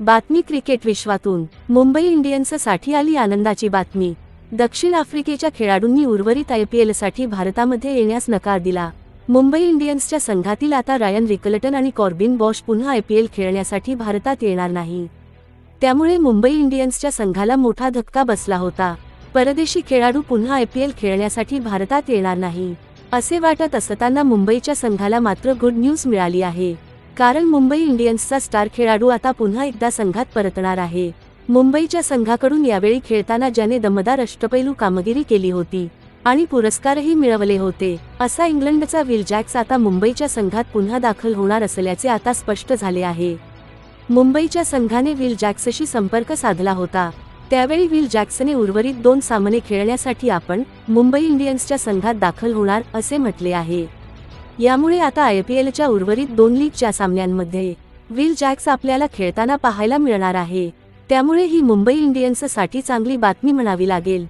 बातमी क्रिकेट विश्वातून. मुंबई इंडियन्ससाठी आली आनंदाची बातमी. दक्षिण आफ्रिकेच्या खेळाडूंनी उर्वरित आय पी एलसाठी भारतामध्ये येण्यास नकार दिला. मुंबई इंडियन्सच्या संघातील आता रायन रिकलटन आणि कॉर्बिन बॉश पुन्हा आय पी एल खेळण्यासाठी भारतात येणार नाही. त्यामुळे मुंबई इंडियन्सच्या संघाला मोठा धक्का बसला होता. परदेशी खेळाडू पुन्हा आय पी एल खेळण्यासाठी भारतात येणार नाही. असे वाटत असताना मुंबईच्या संघाला मात्र गुड न्यूज मिळाली आहे. कारण मुंबई इंडियन्सचा स्टार खेळाडू आता पुन्हा एकदा संघात परतणार आहे. मुंबईच्या संघाकडून यावेळी खेळताना ज्याने दमदार अष्टपैलू कामगिरी केली होती आणि पुरस्कारही मिळवले होते असा इंग्लंडचा विल जॅक्स आता मुंबईच्या संघात पुन्हा दाखल होणार असल्याचे आता स्पष्ट झाले आहे. मुंबईच्या संघाने विल जॅक्सशी संपर्क साधला होता. त्यावेळी विल जॅक्सने उर्वरित दोन सामने खेळण्यासाठी आपण मुंबई इंडियन्सच्या संघात दाखल होणार असे म्हटले आहे. यामुळे आता आय पी एलच्या उर्वरित दोन लीगच्या सामन्यांमध्ये विल जॅक्स आपल्याला खेळताना पाहायला मिळणार आहे. त्यामुळे ही मुंबई इंडियन्ससाठी चांगली बातमी म्हणावी लागेल.